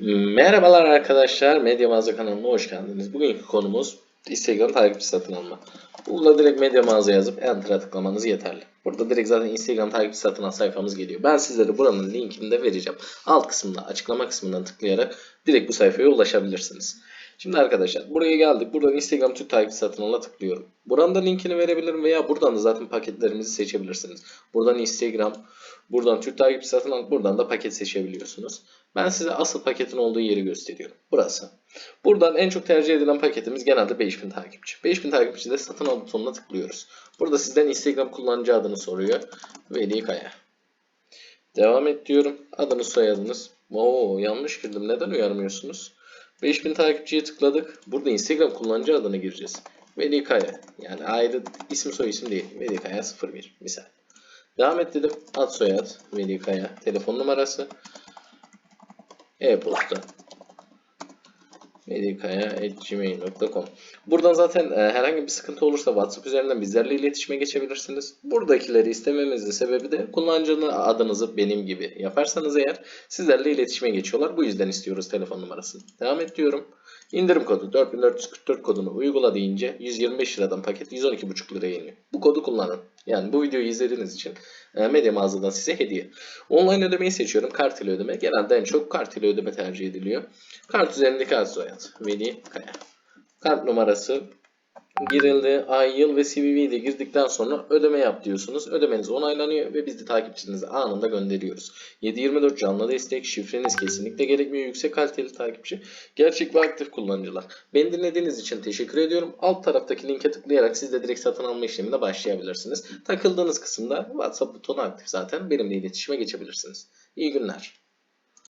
Merhabalar arkadaşlar, Medya Mağaza kanalına hoş geldiniz. Bugünkü konumuz Instagram takipçi satın alma. Burada direkt Medya Mağaza yazıp Enter'a tıklamanız yeterli. Burada direkt zaten Instagram takipçi satın al sayfamız geliyor. Ben sizlere buranın linkini de vereceğim. Alt kısmında, açıklama kısmından tıklayarak direkt bu sayfaya ulaşabilirsiniz. Şimdi arkadaşlar buraya geldik. Buradan Instagram Türk takipçi satın alına tıklıyorum. Buranın da linkini verebilirim veya buradan da zaten paketlerimizi seçebilirsiniz. Buradan Instagram, buradan Türk takipçi satın al, buradan da paket seçebiliyorsunuz. Ben size asıl paketin olduğu yeri gösteriyorum. Burası. Buradan en çok tercih edilen paketimiz genelde 5000 takipçi. 5000 takipçi de satın al butonuna tıklıyoruz. Burada sizden Instagram kullanıcı adını soruyor. Veli Kaya. Devam et diyorum. Adınız soyadınız. Oo yanlış girdim. Neden uyarmıyorsunuz? 5000 takipçiye tıkladık. Burada Instagram kullanıcı adını gireceğiz. Veli Kaya. Yani ayrı isim soy isim değil. Veli Kaya 01 misal. Devam et dedim. Ad soyad. Veli Kaya. Telefon numarası. E-posta. medikaya.gmail.com Buradan zaten e, herhangi bir sıkıntı olursa WhatsApp üzerinden bizlerle iletişime geçebilirsiniz. Buradakileri istememizin sebebi de kullanıcının adınızı benim gibi yaparsanız eğer sizlerle iletişime geçiyorlar. Bu yüzden istiyoruz telefon numarasını. Devam et diyorum. İndirim kodu 4444 kodunu uygula deyince 125 liradan paket 112,5 liraya iniyor. Bu kodu kullanın. Yani bu videoyu izlediğiniz için e, Medya mağazadan size hediye. Online ödemeyi seçiyorum. Kart ile ödeme. Genelde en çok kart ile ödeme tercih ediliyor. Kart üzerindeki ad soyad. Veli Kaya. Kart numarası girildi. Ay, yıl ve CVV'yi de girdikten sonra ödeme yap diyorsunuz. Ödemeniz onaylanıyor ve biz de takipçinize anında gönderiyoruz. 7-24 canlı destek, şifreniz kesinlikle gerekmiyor. Yüksek kaliteli takipçi, gerçek ve aktif kullanıcılar. Beni dinlediğiniz için teşekkür ediyorum. Alt taraftaki linke tıklayarak siz de direkt satın alma işlemine başlayabilirsiniz. Takıldığınız kısımda WhatsApp butonu aktif zaten. Benimle iletişime geçebilirsiniz. İyi günler.